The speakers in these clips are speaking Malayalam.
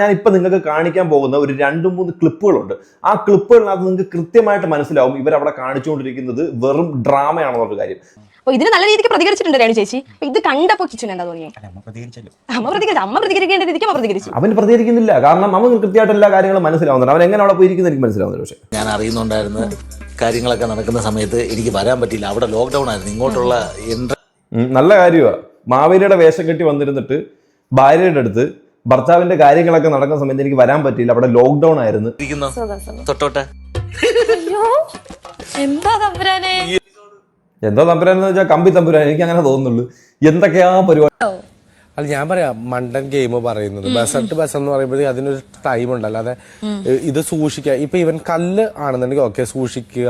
ഞാൻ ഇപ്പൊ നിങ്ങൾക്ക് കാണിക്കാൻ പോകുന്ന ഒരു രണ്ട് മൂന്ന് ക്ലിപ്പുകളുണ്ട്. ആ ക്ലിപ്പുകളിനകത്ത് നിങ്ങൾക്ക് കൃത്യമായിട്ട് മനസ്സിലാവും ഇവരവിടെ കാണിച്ചുകൊണ്ടിരിക്കുന്നത് വെറും ഡ്രാമയാണെന്നുള്ള കാര്യം. അപ്പൊ ഇതിന് നല്ല രീതിക്ക് പ്രതികരിച്ചിട്ടുണ്ട് രേണു ചേച്ചി. ഇത് കണ്ടപ്പോ കിച്ചു എന്താ തോന്നിയത് അമ്മ പ്രതികരിച്ചു. അമ്മ പ്രതികരിക്കേണ്ട രീതിക്ക് അമ്മ പ്രതികരിച്ചു. അവൻ പ്രതികരിക്കുന്നില്ല. കാരണം അവന് കൃത്യമായിട്ട് എല്ലാ കാര്യങ്ങളും മനസ്സിലാവുന്നുണ്ട്. അവൻ എങ്ങനെ അവിടെ പോയിരിക്കുന്നത് എനിക്ക് മനസ്സിലാവുന്നില്ല പക്ഷേ. ഞാൻ അറിയുന്നുണ്ടായിരുന്നു കാര്യങ്ങളൊക്കെ നടക്കുന്ന സമയത്ത് എനിക്ക് വരാൻ പറ്റില്ല അവിടെ ലോക്ക്ഡൗൺ ആയിരുന്നു. ഇങ്ങോട്ടുള്ള നല്ല കാര്യമാണ് മാവേലിയുടെ വേഷം കെട്ടി വന്നിരുന്നിട്ട് ഭാര്യയുടെ അടുത്ത് ഭർത്താവിന്റെ കാര്യങ്ങളൊക്കെ നടക്കുന്ന സമയത്ത് എനിക്ക് വരാൻ പറ്റിയില്ല. അവിടെ ലോക്ക്ഡൌൺ ആയിരുന്നു. ഇരിക്കുന്നു. തൊട്ടോട്ടെ. അയ്യോ എന്താ തമ്പുരാനെ? എന്തോ തമ്പുരാനെന്ന് വെച്ചാൽ കമ്പി തമ്പുരാൻ. എനിക്ക് അങ്ങനെ തോന്നുന്നുള്ളൂ. എന്തൊക്കെയാ പരിപാടി? അല്ല ഞാൻ പറയാ മണ്ടൻ ഗെയിം പറയുന്നത്. ബസട്ട് ബസ് എന്ന് പറയുമ്പോഴേ അതിനൊരു ടൈം ഉണ്ട് അല്ലാതെ ഇത് സൂക്ഷിക്കുക. ഇപ്പൊ ഇവൻ കല്ല് ആണെന്നുണ്ടെങ്കിൽ ഓക്കെ സൂക്ഷിക്കുക.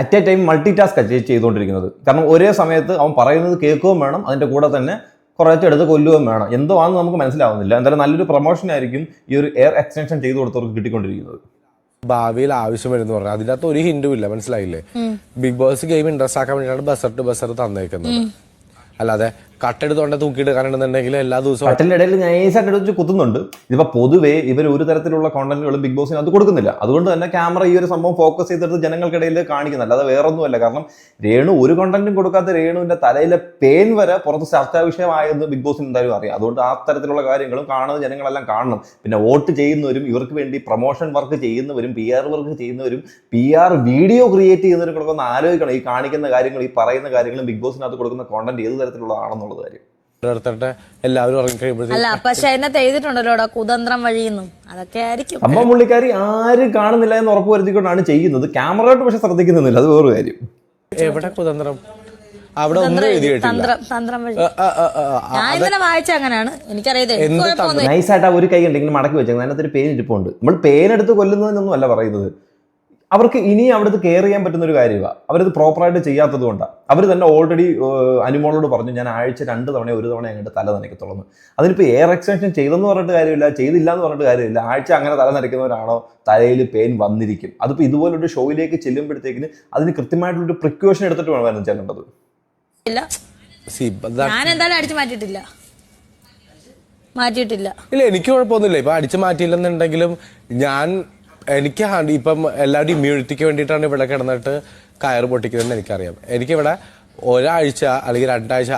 At a time multi task ചെയ്തുകൊണ്ടിരിക്കുന്നത്. കാരണം ഒരേ സമയത്ത് അവൻ പറയുന്നത് കേൾക്കുകയും വേണം. അതിന്റെ കൂടെ തന്നെ കുറച്ച് എടുത്ത് കൊല്ലുകയും വേണം. എന്തോ ആണെന്ന് നമുക്ക് മനസ്സിലാവുന്നില്ല. എന്തായാലും നല്ലൊരു പ്രൊമോഷൻ ആയിരിക്കും ഈ ഒരു എയർ എക്സ്റ്റൻഷൻ ചെയ്തു കൊടുത്തവർക്ക് കിട്ടിക്കൊണ്ടിരിക്കുന്നത്. ഭാവിയിൽ ആവശ്യം വരുന്ന പറഞ്ഞു അതിനകത്ത് അകത്ത് ഒരു ഹിൻഡും ഇല്ല. മനസ്സിലായില്ലേ? ബിഗ് ബോസ് ഗെയിം ഇൻട്രസ്റ്റ് ആക്കാൻ വേണ്ടിയിട്ടാണ് ബസർ ടു ബസർ തന്നേക്കുന്നത് അല്ലാതെ കട്ടെടുത്തോണ്ട് തൂക്കിയിട്ട് കാണുന്നുണ്ടെങ്കിൽ എല്ലാ ദിവസവും കട്ടിന്റെ ഇടയിൽ നൈസായിട്ട് വെച്ച് കുത്തുന്നുണ്ട്. ഇതിപ്പോ പൊതുവേ ഇവർ ഒരു തരത്തിലുള്ള കോണ്ടന്റുകളും ബിഗ് ബോസിന് അത് കൊടുക്കുന്നില്ല. അതുകൊണ്ട് തന്നെ ക്യാമറ ഈ ഒരു സംഭവം ഫോക്കസ് ചെയ്തെടുത്ത് ജനങ്ങൾക്കിടയിൽ കാണിക്കുന്നില്ല. അത് വേറൊന്നുമല്ല. കാരണം രേണു ഒരു കോണ്ടന്റും കൊടുക്കാത്ത രേണുവിന്റെ തലയിലെ പേൻ വരെ പുറത്ത് ചർച്ചാ വിഷയമായെന്ന് ബിഗ് ബോസിന് എന്തായാലും അറിയാം. അതുകൊണ്ട് ആ തരത്തിലുള്ള കാര്യങ്ങളും കാണുന്ന ജനങ്ങളെല്ലാം കാണണം. പിന്നെ വോട്ട് ചെയ്യുന്നവരും ഇവർക്ക് വേണ്ടി പ്രൊമോഷൻ വർക്ക് ചെയ്യുന്നവരും പി ആർ വർക്ക് ചെയ്യുന്നവരും പി ആർ വീഡിയോ ക്രിയേറ്റ് ചെയ്യുന്നവരും കൂടെ ഒന്ന് ആലോചിക്കണം. ഈ കാണിക്കുന്ന കാര്യങ്ങൾ ഈ പറയുന്ന കാര്യങ്ങളും ബിഗ് ബോസിനകത്ത് കൊടുക്കുന്ന കോണ്ടന്റ് ഏത് തരത്തിലുള്ളതാണെന്നുള്ളത് കാര്യം. എല്ലാവരും അല്ല പക്ഷെ അതിനകത്ത് എഴുതിയിട്ടുണ്ടല്ലോ കുതന്ത്രം വഴിയെന്നും. അതൊക്കെ ആയിരിക്കും. അമ്മ പുള്ളിക്കാരി ആരും കാണുന്നില്ല എന്ന് ഉറപ്പ് വരുത്തിക്കൊണ്ടാണ് ചെയ്യുന്നത്. ക്യാമറയോട്ട് പക്ഷെ ശ്രദ്ധിക്കുന്നില്ല അത് വേറെ കാര്യം. എവിടെ കുതന്ത്രം? അവിടെ ഒന്നും എഴുതി നൈസായിട്ട് ആ ഒരു കൈ ഉണ്ടെങ്കിൽ മടക്കി വെച്ചേക്കുന്നത് അതിനകത്ത് ഒരു പേൻ ഇരിപ്പുണ്ട് നമ്മൾ പേൻ എടുത്ത് കൊല്ലുന്നതിനൊന്നും അല്ല പറയുന്നത്. അവർക്ക് ഇനി അവിടുത്തെ കെയർ ചെയ്യാൻ പറ്റുന്ന ഒരു കാര്യമാണ് അവരത് പ്രോപ്പറായിട്ട് ചെയ്യാത്തത് കൊണ്ടാണ് അവർ തന്നെ ഓൾറെഡി അനുമോളോട് പറഞ്ഞു ഞാൻ ആഴ്ച രണ്ട് തവണ ഒരു തവണ അങ്ങോട്ട് തല നനയ്ക്കത്തുള്ളൂ അതിനിപ്പോൾ എയർ എക്സ്റ്റൻഷൻ ചെയ്തെന്ന് പറഞ്ഞിട്ട് കാര്യമില്ല ചെയ്തില്ല എന്ന് പറഞ്ഞിട്ട് കാര്യമില്ല. ആഴ്ച അങ്ങനെ തല നനയ്ക്കുന്നവരാണോ? തലയിൽ പെയിൻ വന്നിരിക്കും. അതിപ്പോൾ ഇതുപോലൊരു ഷോയിലേക്ക് ചെല്ലുമ്പോഴത്തേക്കിന് അതിന് കൃത്യമായിട്ടുള്ളൊരു പ്രിക്കോഷൻ എടുത്തിട്ട് വേണം ചെല്ലേണ്ടത്. ഞാൻ എന്തായാലും അടിച്ചു മാറ്റിയിട്ടില്ല. മാറ്റിയിട്ടില്ല. ഇല്ല എനിക്ക് കുഴപ്പമൊന്നുമില്ല. ഇപ്പൊ അടിച്ചു മാറ്റിയില്ലെന്നുണ്ടെങ്കിലും ഞാൻ എനിക്ക് ഇപ്പം എല്ലാവരും ഇമ്മ്യൂണിറ്റിക്ക് വേണ്ടിയിട്ടാണ് ഇവിടെ കിടന്നിട്ട് കയർ പൊട്ടിക്കുന്നതെന്ന് എനിക്കറിയാം. എനിക്കിവിടെ ഒരാഴ്ച അല്ലെങ്കിൽ രണ്ടാഴ്ച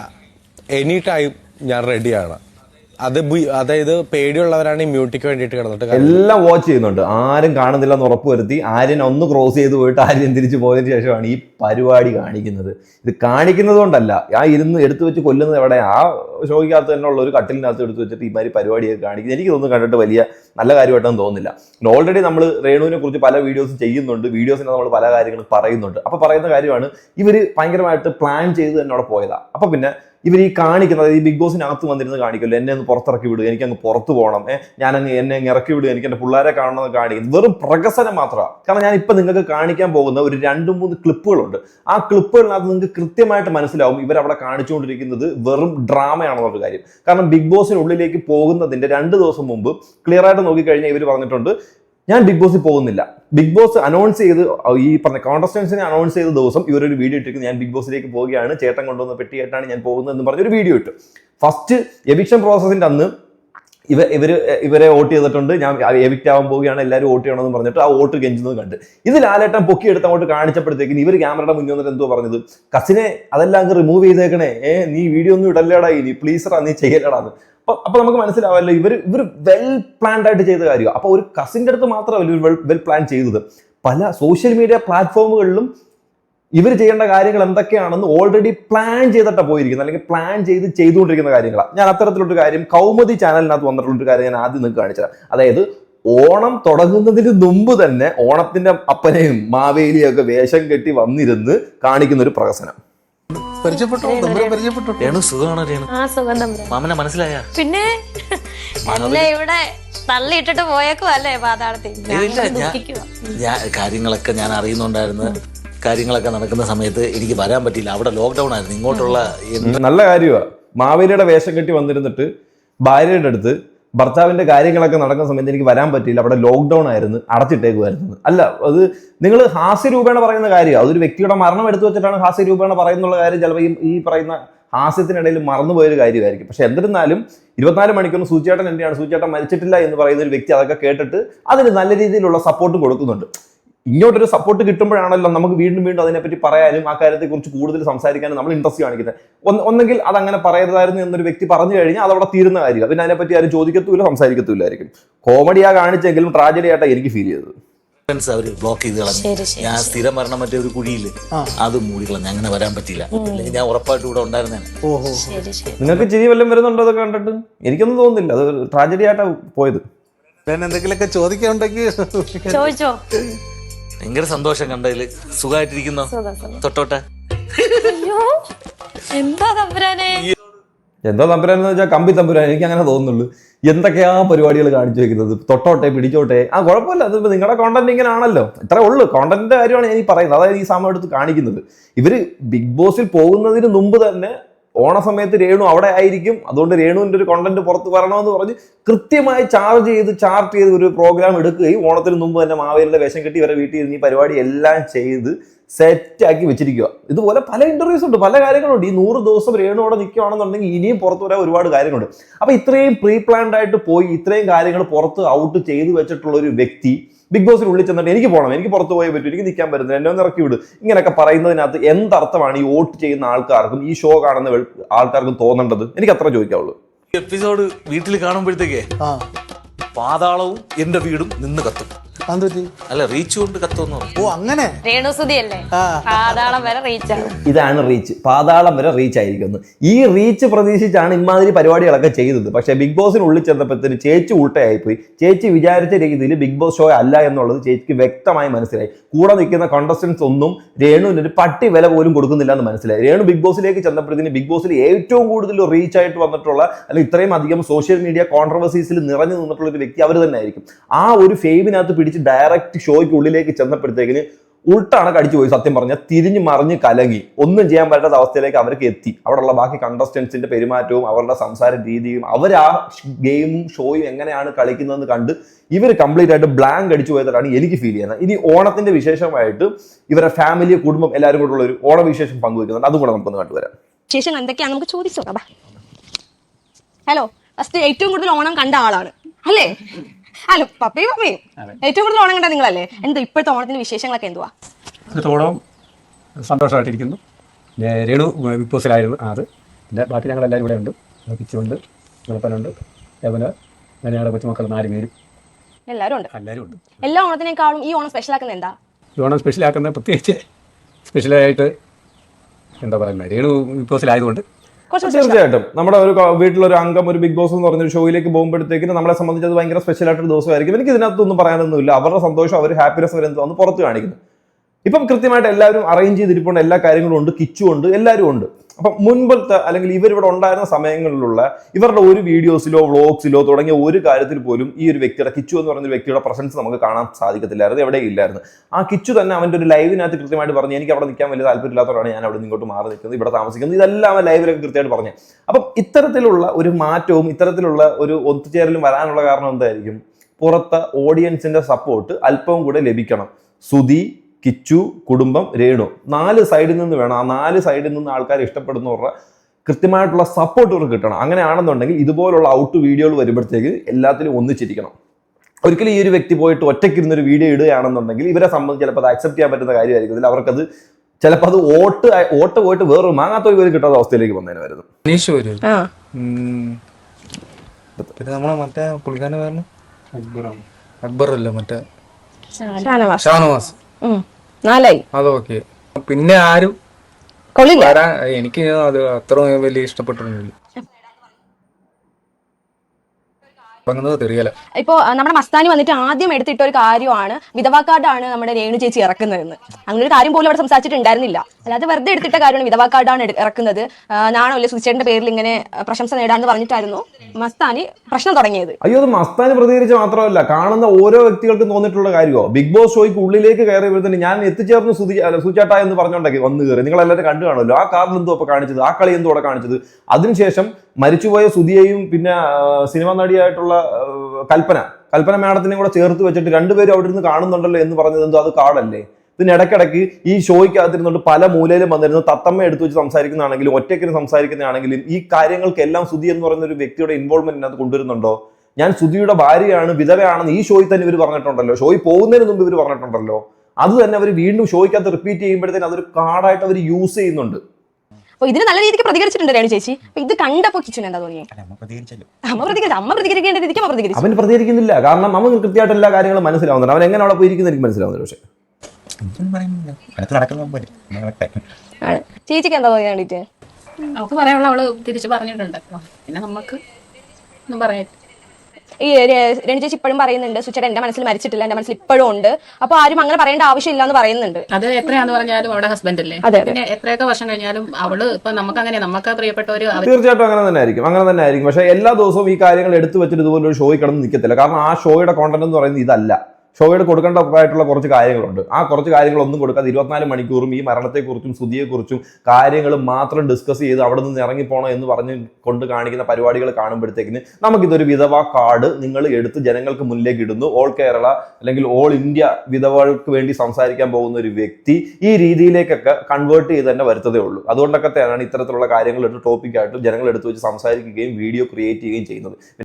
എനി ടൈം ഞാൻ റെഡിയാണ് അത് അതായത് പേടിയുള്ളവരാണ് ഇമ്മ്യൂണിറ്റിക്ക് വേണ്ടിയിട്ട് കിടന്നിട്ട് എല്ലാം വാച്ച് ചെയ്യുന്നുണ്ട്. ആരും കാണുന്നില്ല എന്ന് ഉറപ്പ് വരുത്തി ആര്യൻ ഒന്ന് ക്രോസ് ചെയ്ത് പോയിട്ട് ആര്യൻ തിരിച്ചു പോയതിന് ശേഷമാണ് ഈ പരിപാടി കാണിക്കുന്നത്. ഇത് കാണിക്കുന്നത് കൊണ്ടല്ല. ആ ഇരുന്ന് എടുത്തു വെച്ച് കൊല്ലുന്നത് എവിടെ? ആ ഷോയ്ക്കകത്ത് തന്നെ ഉള്ള ഒരു കട്ടിലിനകത്ത് എടുത്തു വെച്ചിട്ട് ഈ മാതിരി പരിപാടിയൊക്കെ കാണിക്കുന്നത്. തോന്നുന്നു കണ്ടിട്ട് വലിയ നല്ല കാര്യമായിട്ടൊന്നും തോന്നുന്നില്ല. ഓൾറെഡി നമ്മൾ രേണുവിനെ കുറിച്ച് പല വീഡിയോസ് ചെയ്യുന്നുണ്ട്. വീഡിയോസിനെ നമ്മൾ പല കാര്യങ്ങളും പറയുന്നുണ്ട്. അപ്പോൾ പറയുന്ന കാര്യമാണ് ഇവർ ഭയങ്കരമായിട്ട് പ്ലാൻ ചെയ്ത് തന്നെ അവിടെ പോയതാ. അപ്പോൾ പിന്നെ ഇവർ ഈ കാണിക്കുന്നത് ഈ ബിഗ് ബോസിനകത്ത് വന്നിരുന്ന് കാണിക്കുമല്ലോ എന്നെ ഒന്ന് പുറത്തിറക്കി വിടുക എനിക്ക് അങ്ങ് പുറത്തു പോകണം. ഞാൻ അങ്ങ് എന്നെ അങ്ങ് ഇറക്കി വിടുക എനിക്ക് എന്റെ പിള്ളേരെ കാണണമെന്ന് കാണിക്കുന്നത് വെറും പ്രകസനം മാത്രമാണ് കാരണം ഞാൻ ഇപ്പം നിങ്ങൾക്ക് കാണിക്കാൻ പോകുന്ന ഒരു രണ്ട് മൂന്ന് ക്ലിപ്പുകളുണ്ട്. ആ ക്ലിപ്പുകളിനകത്ത് നിങ്ങൾക്ക് കൃത്യമായിട്ട് മനസ്സിലാവും ഇവരവിടെ കാണിച്ചുകൊണ്ടിരിക്കുന്നത് വെറും ഡ്രാമയാണെന്നൊരു കാര്യം. കാരണം ബിഗ് ബോസിനുള്ളിലേക്ക് പോകുന്നതിന്റെ രണ്ട് ദിവസം മുമ്പ് ക്ലിയർ ആയിട്ട് നോക്കിക്കഴിഞ്ഞാൽ ഇവർ പറഞ്ഞിട്ടുണ്ട് ഞാൻ ബിഗ് ബോസിൽ പോകുന്നില്ല. ബിഗ് ബോസ് അനൗൺസ് ചെയ്ത് ഈ പറഞ്ഞ കോണ്ടസ്റ്റൻസിനെ അനൗൺസ് ചെയ്ത ദിവസം ഇവരൊരു വീഡിയോ ഇട്ടിരിക്കുന്നു. ഞാൻ ബിഗ് ബോസിലേക്ക് പോവുകയാണ്. ചേട്ടൻ കൊണ്ടുവന്ന പെട്ടിയായിട്ടാണ് ഞാൻ പോകുന്നത് എന്ന് പറഞ്ഞൊരു വീഡിയോ ഇട്ടു. ഫസ്റ്റ് എവിക്ഷൻ പ്രോസസ്സിന്റെ അന്ന് ഇവ ഇവർ ഇവരെ വോട്ട് ചെയ്തിട്ടുണ്ട്. ഞാൻ എവിക്റ്റ് ആവാൻ പോവുകയാണ്. എല്ലാവരും വോട്ട് ചെയ്യണമെന്ന് പറഞ്ഞിട്ട് ആ വോട്ട് കെഞ്ചുന്നത് കണ്ട്. ഇത് ലാലേട്ടൻ പൊക്കിയെടുത്ത് അങ്ങോട്ട് കാണിച്ചപ്പോഴത്തേക്കും ഇവർ ക്യാമറയുടെ മുന്നിൽ വന്നിട്ട് എന്തോ പറഞ്ഞത്? കസിനെ അതെല്ലാം അങ്ങ് റിമൂവ് ചെയ്തേക്കണേ. ഏ നീ വീഡിയോ ഒന്നും ഇടല്ലേടാ ഇനി. പ്ലീസറാ നീ ചെയ്യലടാന്ന് അപ്പൊ നമുക്ക് മനസ്സിലാവല്ലോ ഇവർ ഇവർ വെൽ പ്ലാൻഡ് ആയിട്ട് ചെയ്ത കാര്യം അപ്പൊ ഒരു കസിന്റെ അടുത്ത് മാത്രമല്ല ഇവർ വെൽ പ്ലാൻ ചെയ്തത്. പല സോഷ്യൽ മീഡിയ പ്ലാറ്റ്ഫോമുകളിലും ഇവർ ചെയ്യേണ്ട കാര്യങ്ങൾ എന്തൊക്കെയാണെന്ന് ഓൾറെഡി പ്ലാൻ ചെയ്തിട്ടാണ് പോയിരിക്കുന്നത്. അല്ലെങ്കിൽ പ്ലാൻ ചെയ്ത് ചെയ്തുകൊണ്ടിരിക്കുന്ന കാര്യങ്ങളാണ് ഞാൻ അത്തരത്തിലൊരു കാര്യം കൗമുദി ചാനലിനകത്ത് വന്നിട്ടുള്ള ഒരു കാര്യം ഞാൻ ആദ്യം നിങ്ങൾക്ക് കാണിച്ചത് അതായത് ഓണം തുടങ്ങുന്നതിന് മുമ്പ് തന്നെ ഓണത്തിന്റെ അപ്പനെയും മാവേലിയൊക്കെ വേഷം കെട്ടി വന്നിരുന്ന് കാണിക്കുന്ന ഒരു പ്രഹസനം. രേണു സുഖമാണോ രേണു? ആ സുഖം തമ്പുരാൻ മാമനെ മനസ്സിലായ? പിന്നെ എന്നെ ഇവിടെ തള്ളിയിട്ടിട്ട് പോയേക്കും അല്ലേ പാതാളത്തിൽ. കാര്യങ്ങളൊക്കെ ഞാൻ അറിയുന്നുണ്ടായിരുന്നു. കാര്യങ്ങളൊക്കെ നടക്കുന്ന സമയത്ത് എനിക്ക് വരാൻ പറ്റിയില്ല. അവിടെ ലോക്ക്ഡൗൺ ആയിരുന്നു. ഇങ്ങോട്ടുള്ള നല്ല കാര്യമാണ് മാവേലിയുടെ വേഷം കെട്ടി വന്നിരുന്നിട്ട് ഭാര്യയുടെ അടുത്ത് ഭർത്താവിന്റെ കാര്യങ്ങളൊക്കെ നടക്കുന്ന സമയത്ത് എനിക്ക് വരാൻ പറ്റിയില്ല. അവിടെ ലോക്ക്ഡൗൺ ആയിരുന്നു. അടച്ചിട്ടേക്കുമായിരുന്നു അല്ല അത് നിങ്ങൾ ഹാസ്യ രൂപേണ പറയുന്ന കാര്യം. അതൊരു വ്യക്തിയുടെ മരണം എടുത്തു വെച്ചിട്ടാണ് ഹാസ്യ രൂപേണ പറയുന്നുള്ള കാര്യം ചിലപ്പോൾ ഈ പറയുന്ന ഹാസ്യത്തിനിടയിൽ മറന്നുപോയൊരു കാര്യമായിരിക്കും. പക്ഷെ എന്നിരുന്നാലും ഇരുപത്തിനാല് മണിക്കൂർ സൂചേട്ടൻ എന്റെയാണ്. സൂചേട്ടൻ മരിച്ചിട്ടില്ല എന്ന് പറയുന്ന ഒരു വ്യക്തി അതൊക്കെ കേട്ടിട്ട് അതിന് നല്ല രീതിയിലുള്ള സപ്പോർട്ട് കൊടുക്കുന്നുണ്ട്. ഇങ്ങോട്ടൊരു സപ്പോർട്ട് കിട്ടുമ്പോഴാണല്ലോ നമുക്ക് വീണ്ടും വീണ്ടും അതിനെപ്പറ്റി പറയാനും ആ കാര്യത്തെക്കുറിച്ച് കൂടുതൽ സംസാരിക്കാനും നമ്മൾ ഇൻട്രസ്റ്റ് കാണിക്കുന്നത്. ഒന്ന് ഒന്നെങ്കിൽ അത് അങ്ങനെ പറയരുതായിരുന്നു എന്നൊരു വ്യക്തി പറഞ്ഞു കഴിഞ്ഞാൽ അതവിടെ തീരുന്ന കാര്യം പിന്നെ അതിനെപ്പറ്റി ആരും ചോദിക്കത്തുമില്ല സംസാരിക്കത്തുമില്ലായിരിക്കും. കോമഡിയാ കാണിച്ചെങ്കിലും ട്രാജഡി ആയിട്ടാണ് എനിക്ക് ഫീൽ ചെയ്തത്. അവർ ബ്ലോക്ക് ചെയ്ത് കളഞ്ഞു. ഞാൻ സ്ഥിരം മരണം മറ്റേ ഒരു കുഴിയിൽ അത് മൂടി കളഞ്ഞു. അങ്ങനെ വരാൻ പറ്റിയില്ല. അല്ലെങ്കിൽ ഞാൻ ഉറപ്പായിട്ട് ഇവിടെ ഉണ്ടായിരുന്നേ നിങ്ങൾക്ക് ചിരി വല്ലതും വരുന്നുണ്ടോ അതൊക്കെ കണ്ടിട്ട്? എനിക്കൊന്നും തോന്നുന്നില്ല. അത് ട്രാജഡി ആയിട്ടാണ് പോയത്. എന്തെങ്കിലുമൊക്കെ ചോദിക്കാൻ ഉണ്ടെങ്കിൽ ചോദിച്ചോ? ഭയങ്കര സന്തോഷം കണ്ടതിൽ. സുഖമായിട്ടിരിക്കുന്നോ സുഖം, സുഖം. തൊട്ടോട്ടെ. അയ്യോ എന്താ തമ്പുരാനെ? എന്ന് തമ്പുരാൻ വെച്ചാൽ കമ്പി തമ്പുരാൻ എനിക്ക് അങ്ങനെ തോന്നുന്നുള്ളൂ. എന്തൊക്കെയാ പരിപാടികൾ കാണിച്ചു വെക്കുന്നത്? തൊട്ടോട്ടെ പിടിച്ചോട്ടെ. ആ കുഴപ്പമില്ല. അത് നിങ്ങളുടെ കോണ്ടന്റ് ഇങ്ങനെ ആണല്ലോ ഇത്രേ ഉള്ളൂ. കോണ്ടന്റിന്റെ കാര്യമാണ് ഞാൻ ഈ പറയുന്നത്. അതായത് ഈ സമയം എടുത്ത് കാണിക്കുന്നത്. ഇവർ ബിഗ് ബോസിൽ പോകുന്നതിന് മുമ്പ് തന്നെ ഓണ സമയത്ത് രേണു അവിടെ ആയിരിക്കും. അതുകൊണ്ട് രേണുവിന്റെ ഒരു കോണ്ടന്റ് പുറത്ത് വരണമെന്ന് പറഞ്ഞ് കൃത്യമായി ചാർജ് ചെയ്ത് ചാർട്ട് ചെയ്ത് ഒരു പ്രോഗ്രാം എടുക്കുകയും ഓണത്തിന് മുമ്പ് തന്നെ മാവേലിയുടെ വേഷം കെട്ടി വരെ വീട്ടിൽ ഇരുന്ന് ഈ പരിപാടി എല്ലാം ചെയ്ത് സെറ്റാക്കി വെച്ചിരിക്കുക. ഇതുപോലെ പല ഇന്റർവ്യൂസ് ഉണ്ട് പല കാര്യങ്ങളുണ്ട്. ഈ നൂറ് ദിവസം രേണു അവിടെ നിൽക്കുകയാണെന്നുണ്ടെങ്കിൽ ഇനിയും പുറത്ത് വരാൻ ഒരുപാട് കാര്യങ്ങളുണ്ട്. അപ്പോൾ ഇത്രയും പ്രീ പ്ലാൻഡ് ആയിട്ട് പോയി ഇത്രയും കാര്യങ്ങൾ പുറത്ത് ഔട്ട് ചെയ്തു വെച്ചിട്ടുള്ള ഒരു വ്യക്തി ബിഗ് ബോസിൽ ഉള്ളിൽ ചെന്നിട്ട് എനിക്ക് പോകണം എനിക്ക് പുറത്ത് പോയേ പറ്റൂ എനിക്ക് നിൽക്കാൻ പറ്റുന്നത് എന്നെ ഒന്ന് ഇറക്കി വിട്. ഇങ്ങനെയൊക്കെ പറയുന്നതിനകത്ത് എന്തർത്ഥമാണ് ഈ വോട്ട് ചെയ്യുന്ന ആൾക്കാർക്കും ഈ ഷോ കാണുന്ന ആൾക്കാർക്കും തോന്നേണ്ടത്? എനിക്ക് അത്ര ചോദിക്കാവുള്ളൂ. എപ്പിസോഡ് വീട്ടിൽ കാണുമ്പോഴത്തേക്കേ ആ. പാതാളവും എന്റെ വീടും നിന്ന് കത്തും. അല്ല റീച്ച് കൊണ്ട് ഓ അങ്ങനെ. പാതാളം വരെ റീച്ച്. ഇതാണ് റീച്ച്. പാതാളം വരെ റീച്ച് ആയിരിക്കുന്നത് ഈ റീച്ച് പ്രതീക്ഷിച്ചാണ് ഇമാതിരി പരിപാടികളൊക്കെ ചെയ്തത്. പക്ഷേ ബിഗ് ബോസിനുള്ളിൽ ചെന്നപ്പോഴത്തേന് ചേച്ചി ഉൾട്ടയായിപ്പോയി. ചേച്ചി വിചാരിച്ച രീതിയിൽ ബിഗ് ബോസ് ഷോ അല്ല എന്നുള്ളത് ചേച്ചിക്ക് വ്യക്തമായി മനസ്സിലായി. കൂടെ നിൽക്കുന്ന കോണ്ടസ്റ്റൻസ് ഒന്നും രേണുവിന് ഒരു പട്ടി വില പോലും കൊടുക്കുന്നില്ല എന്ന് മനസ്സിലായി. രേണു ബിഗ് ബോസിലേക്ക് ചെന്നപ്പോഴത്തേന് ബിഗ് ബോസിൽ ഏറ്റവും കൂടുതൽ റീച്ച് ആയിട്ട് വന്നിട്ടുള്ള അല്ലെങ്കിൽ ഇത്രയും അധികം സോഷ്യൽ മീഡിയ കോൺട്രവേഴ്സീസിൽ നിറഞ്ഞു നിന്നിട്ടുള്ള ഒരു വ്യക്തി അവർ തന്നെ ആയിരിക്കും ആ ഒരു ഫെയിമിനകത്ത് പിടിച്ച് ഡയറക്റ്റ് ഷോയ്ക്ക് ഉള്ളിലേക്ക് ചെന്നപ്പോഴത്തേക്കിന് ഉൾട്ടാണ് കടിച്ചു പോയി സത്യം പറഞ്ഞാൽ തിരിഞ്ഞു മറിഞ്ഞ് കലങ്ങി. ഒന്നും ചെയ്യാൻ പറ്റാത്ത അവസ്ഥയിലേക്ക് അവർക്ക് എത്തി. അവിടെയുള്ള ബാക്കി കണ്ടസ്റ്റൻസിന്റെ പെരുമാറ്റവും അവരുടെ സംസാര രീതിയും അവർ ആ ഗെയിമും ഷോയും എങ്ങനെയാണ് കളിക്കുന്നതെന്ന് കണ്ട് ഇവർ കംപ്ലീറ്റ് ആയിട്ട് ബ്ലാങ്ക് അടിച്ചു പോയതാണ് എനിക്ക് ഫീൽ ചെയ്യുന്നത്. ഇനി ഓണത്തിന്റെ വിശേഷമായിട്ട് ഇവരുടെ ഫാമിലി കുടുംബം എല്ലാവരും കൂടെ ഉള്ള ഒരു ഓണവിശേഷം പങ്കുവെക്കുന്നുണ്ട്. അതും കൂടെ നമുക്കൊന്ന് കണ്ടുവരാം. വിശേഷം എന്തൊക്കെയാണ് നമുക്ക് ചോദിച്ചു ഹലോ ഫസ്റ്റ് ഏറ്റവും കൂടുതൽ ഓണം കണ്ട ആളാണ്. അല്ലേ? ഹലോ പപ്പയും പപ്പയും ഏറ്റവും കൂടുതൽ ഓണം കണ്ട നിങ്ങളല്ലേ? എന്താ ഇപ്പോഴത്തെ ഓണത്തിന്റെ വിശേഷങ്ങളൊക്കെ എന്തുവാ? ഇത്രത്തോളം സന്തോഷമായിട്ടിരിക്കുന്നു. പിന്നെ രേണു ബിഗ് ബോസിലായിരുന്നു അത്. പിന്നെ ബാക്കി ഞങ്ങൾ എല്ലാവരും ഇവിടെ ഉണ്ട്. കിച്ചുണ്ട് വെളുപ്പനുണ്ട് അതേപോലെ ഞങ്ങളുടെ കൊച്ചുമക്കൾ നാല് പേരും. എല്ലാവരും ഉണ്ട്. എല്ലാവരും ഉണ്ട്. എല്ലാ ഓണത്തിനേക്കാളും ഈ ഓണം സ്പെഷ്യൽ ആക്കുന്നത് എന്താ? ഈ ഓണം സ്പെഷ്യലാക്കുന്ന പ്രത്യേകിച്ച് സ്പെഷ്യലായിട്ട് എന്താ പറയുന്നത്? രേണു ബിഗ് ബോസിലായതുകൊണ്ട്. തീർച്ചയായിട്ടും. നമ്മുടെ ഒരു വീട്ടിലൊരു അംഗം ഒരു ബിഗ് ബോസ് എന്ന് പറഞ്ഞൊരു ഷോയിലേക്ക് പോകുമ്പോഴത്തേക്കും നമ്മളെ സംബന്ധിച്ച് അത് ഭയങ്കര സ്പെഷ്യൽ ആയിട്ടൊരു ദിവസമായിരിക്കും. എനിക്ക് ഇതിനകത്തൊന്നും പറയാനൊന്നുമില്ല. അവരുടെ സന്തോഷം അവർ ഹാപ്പിനെസ് വരുന്നതാണ് പുറത്ത് കാണിക്കുന്നത് ഇപ്പം കൃത്യമായിട്ട് എല്ലാവരും അറേഞ്ച് ചെയ്തിരിപ്പുണ്ട് എല്ലാ കാര്യങ്ങളും ഉണ്ട് കിച്ചു ഉണ്ട് എല്ലാവരും ഉണ്ട്. അപ്പം മുൻപത്തെ അല്ലെങ്കിൽ ഇവരിവിടെ ഉണ്ടായിരുന്ന സമയങ്ങളിലുള്ള ഇവരുടെ ഒരു വീഡിയോസിലോ വ്ളോഗ്സിലോ തുടങ്ങിയ ഒരു കാര്യത്തിൽ പോലും ഈ ഒരു വ്യക്തിയുടെ കിച്ചു എന്ന് പറയുന്ന വ്യക്തിയുടെ പ്രസൻസ് നമുക്ക് കാണാൻ സാധിക്കത്തില്ലായിരുന്നു എവിടെ ഇല്ലായിരുന്നു. ആ കിച്ചു തന്നെ അവന്റെ ഒരു ലൈവിനകത്ത് കൃത്യമായിട്ട് പറഞ്ഞു എനിക്ക് അവിടെ നിൽക്കാൻ വലിയ താല്പര്യമില്ലാത്തവരാണ് ഞാൻ അവിടെ ഇങ്ങോട്ട് മാറി നിൽക്കുന്നത് ഇവിടെ താമസിക്കുന്നത് ഇതെല്ലാം ലൈവിലൊക്കെ കൃത്യമായിട്ട് പറഞ്ഞു. അപ്പം ഇത്തരത്തിലുള്ള ഒരു മാറ്റവും ഇത്തരത്തിലുള്ള ഒരു ഒത്തുചേരലും വരാനുള്ള കാരണം എന്തായിരിക്കും? പുറത്ത് ഓഡിയൻസിന്റെ സപ്പോർട്ട് അല്പവും കൂടെ ലഭിക്കണം. സുധി കിച്ചു കുടുംബം രേണു. നാല് സൈഡിൽ നിന്ന് വേണം. ആ നാല് സൈഡിൽ നിന്ന് ആൾക്കാർ ഇഷ്ടപ്പെടുന്നവരുടെ കൃത്യമായിട്ടുള്ള സപ്പോർട്ട് ഇവർക്ക് കിട്ടണം. അങ്ങനെയാണെന്നുണ്ടെങ്കിൽ ഇതുപോലുള്ള ഔട്ട് വീഡിയോകൾ വരുമ്പോഴത്തേക്ക് എല്ലാത്തിലും ഒന്നിച്ചിരിക്കണം. ഒരിക്കലും ഈ ഒരു വ്യക്തി പോയിട്ട് ഒറ്റയ്ക്കിരുന്ന് ഒരു വീഡിയോ ഇടുകയാണെന്നുണ്ടെങ്കിൽ ഇവരെ സംബന്ധിച്ച് ചിലപ്പോൾ അത് അക്സെപ്റ്റ് ചെയ്യാൻ പറ്റുന്ന കാര്യമായിരിക്കും. അവർക്കത് ചിലപ്പോൾ അത് വോട്ട് വോട്ട് പോയിട്ട് വേറൊരു മാങ്ങാത്തോയി പോലും കിട്ടാത്ത അവസ്ഥയിലേക്ക് വന്നതിന് വരുന്നു. അനീഷ് വരും ആ. പിന്നെ നമ്മളെ മറ്റേ പുള്ളിക്കാരന്റെ പേരിന് അക്ബർ അല്ല മറ്റേ? ഷാനവാസ്. ഷാനവാസ് അത് ഓക്കെ. പിന്നെ ആരും എനിക്ക് അത് അത്ര വലിയ ഇഷ്ടപ്പെട്ടിരുന്നില്ല പറഞ്ഞത് തെറിയല ഇപ്പോ നമ്മുടെ മസ്താനി വന്നിട്ട് ആദ്യം എടുത്തിട്ട ഒരു കാര്യമാണ് വിധവാ കാർഡാണ് നമ്മുടെ രേണു ചേച്ചി ഇറക്കുന്നതെന്ന് അങ്ങനെ ഒരു കാര്യം പോലും അവിടെ സംസാരിച്ചിട്ടുണ്ടായിരുന്നില്ല അല്ലാതെ വെറുതെ എടുത്തിട്ട കാര്യമാണ് വിധവാ കാർഡാണ് ഇറക്കുന്നത് നാണല്ലേ സുചേട്ടന്റെ പേരിൽ ഇങ്ങനെ പ്രശംസ നേടാന്ന് പറഞ്ഞിട്ടായിരുന്നു മസ്താനി പ്രശ്നം തുടങ്ങിയത് അയ്യോ മസ്താനി പ്രതികരിച്ച മാത്രമല്ല കാണുന്ന ഓരോ വ്യക്തികൾക്കും തോന്നിയിട്ടുള്ള കാര്യമോ ബിഗ് ബോസ് ഷോയ്ക്ക് ഉള്ളിലേക്ക് കയറി വരുന്നതിന് ഞാൻ എത്തിച്ചേർന്ന് സുചാട്ട എന്ന് പറഞ്ഞോണ്ടെങ്കിൽ വന്ന് കയറി നിങ്ങൾ എല്ലാവരും കണ്ടു കാണുമല്ലോ ആ കാർഡിൽ എന്തോ കാണിച്ചത് ആ കളി എന്തോ കാണിച്ചത് അതിനുശേഷം മരിച്ചുപോയ സുധിയെയും പിന്നെ സിനിമ നടിയായിട്ടുള്ള കൽപ്പന. കൽപ്പന മാഡത്തിനെയും കൂടെ ചേർത്ത് വെച്ചിട്ട് രണ്ടുപേരും അവിടെ ഇരുന്ന് കാണുന്നുണ്ടല്ലോ എന്ന് പറഞ്ഞത് എന്തോ അത് കാടല്ലേ? ഇതിന് ഇടയ്ക്കിടയ്ക്ക് ഈ ഷോയ്ക്കകത്തിരുന്നുകൊണ്ട് പല മൂലയിലും വന്നിരുന്നു. തത്തമ്മ എടുത്തു വെച്ച് സംസാരിക്കുന്നതാണെങ്കിലും ഒറ്റയ്ക്കിന് സംസാരിക്കുന്നതാണെങ്കിലും ഈ കാര്യങ്ങൾക്കെല്ലാം സുധി എന്ന് പറയുന്ന ഒരു വ്യക്തിയുടെ ഇൻവോൾവ്മെന്റ് ഇതിനകത്ത് കൊണ്ടുവരുന്നുണ്ടോ? ഞാൻ സുധിയുടെ ഭാര്യയാണ് വിധവയാണെന്ന് ഈ ഷോയിൽ തന്നെ ഇവർ പറഞ്ഞിട്ടുണ്ടല്ലോ. ഷോയിൽ പോകുന്നതിന് മുമ്പ് ഇവർ പറഞ്ഞിട്ടുണ്ടല്ലോ. അത് തന്നെ അവർ വീണ്ടും ഷോയ്ക്കകത്ത് റിപ്പീറ്റ് ചെയ്യുമ്പോഴത്തേന് അതൊരു കാർഡായിട്ട് അവർ യൂസ് ചെയ്യുന്നുണ്ട്. അപ്പൊ ഇതിന് നല്ല രീതിക്ക് പ്രതികരിച്ചിട്ടുണ്ട് രേണു ചേച്ചി. അപ്പൊ ഇത് കണ്ടപ്പോ കിച്ചുന് എന്താ തോന്നിയത് അമ്മ പ്രതികരിച്ചു അമ്മ പ്രതികരിക്കേണ്ട രീതിക്ക് അമ്മ പ്രതികരിച്ചു. അവൻ പ്രതികരിക്കുന്നില്ല. കാരണം അമ്മ കൃത്യമായിട്ട് എല്ലാ കാര്യങ്ങളും മനസ്സിലാവുന്നുണ്ട്. അവൻ എങ്ങനെ അവിടെ പോയിരിക്കുന്ന എനിക്ക് മനസ്സിലാവുന്നില്ല പക്ഷേ. ആണ്. ചേച്ചിക്ക് എന്താ തോന്നിയത് കണ്ടിട്ട് അവൾക്ക് പറയാനുള്ള അവൾ തിരിച്ചു പറഞ്ഞിട്ടുണ്ട് പിന്നെ നമുക്ക് ഒന്നും പറയാൻ ഈ രേ- ചേച്ചി ഇപ്പോഴും പറയുന്നുണ്ട് സുച്ചേട്ടൻ എന്റെ മനസ്സിൽ മരിച്ചിട്ടില്ല എന്റെ മനസ്സിൽ ഇപ്പോഴും ഉണ്ട്. അപ്പൊ ആരും അങ്ങനെ പറയേണ്ട ആവശ്യമില്ല എന്ന് പറയുന്നുണ്ട്. അത് എത്രയാന്ന് പറഞ്ഞാലും അവളുടെ ഹസ്ബൻഡ് അല്ലേ. പിന്നെ എത്രയൊക്കെ വർഷം കഴിഞ്ഞാലും അവൾ ഇപ്പൊ നമുക്ക് അങ്ങനെ നമുക്ക് പ്രിയപ്പെട്ടവര് ഒരു തീർച്ചയായിട്ടും അങ്ങനെ തന്നെ ആയിരിക്കും അങ്ങനെ തന്നെ ആയിരിക്കും. പക്ഷെ എല്ലാ ദിവസവും ഈ കാര്യങ്ങൾ എടുത്തു വെച്ചിട്ട് ഇതുപോലെ ഒരു ഷോയിൽ കിടന്ന് നിൽക്കത്തില്ല കാരണം ആ ഷോയുടെ കോണ്ടന്റ് എന്ന് പറയുന്നത് ഇതല്ല. ഷോയുടെ കൊടുക്കേണ്ടതായിട്ടുള്ള കുറച്ച് കാര്യങ്ങളുണ്ട്. ആ കുറച്ച് കാര്യങ്ങളൊന്നും കൊടുക്കാതെ ഇരുപത്തിനാല് മണിക്കൂറും ഈ മരണത്തെക്കുറിച്ചും സ്തുതിയെക്കുറിച്ചും കാര്യങ്ങൾ മാത്രം ഡിസ്കസ് ചെയ്ത് അവിടെ നിന്ന് ഇറങ്ങിപ്പോണോ എന്ന് പറഞ്ഞ് കൊണ്ട് കാണിക്കുന്ന പരിപാടികൾ കാണുമ്പോഴത്തേക്കിന് നമുക്കിതൊരു വിധവ കാർഡ് നിങ്ങൾ എടുത്ത് ജനങ്ങൾക്ക് മുന്നിലേക്ക് ഇടുന്നു. ഓൾ കേരള അല്ലെങ്കിൽ ഓൾ ഇന്ത്യ വിധവകൾക്ക് വേണ്ടി സംസാരിക്കാൻ പോകുന്ന ഒരു വ്യക്തി ഈ രീതിയിലേക്കൊക്കെ കൺവേർട്ട് ചെയ്ത് തന്നെ വരുത്തതേ ഉള്ളൂ. അതുകൊണ്ടൊക്കെ തന്നെയാണ് ഇത്തരത്തിലുള്ള കാര്യങ്ങൾ എടുത്ത് ടോപ്പിക്കായിട്ട് ജനങ്ങൾ എടുത്ത് വെച്ച് സംസാരിക്കുകയും വീഡിയോ ക്രിയേറ്റ് ചെയ്യുകയും ചെയ്യുന്നത്.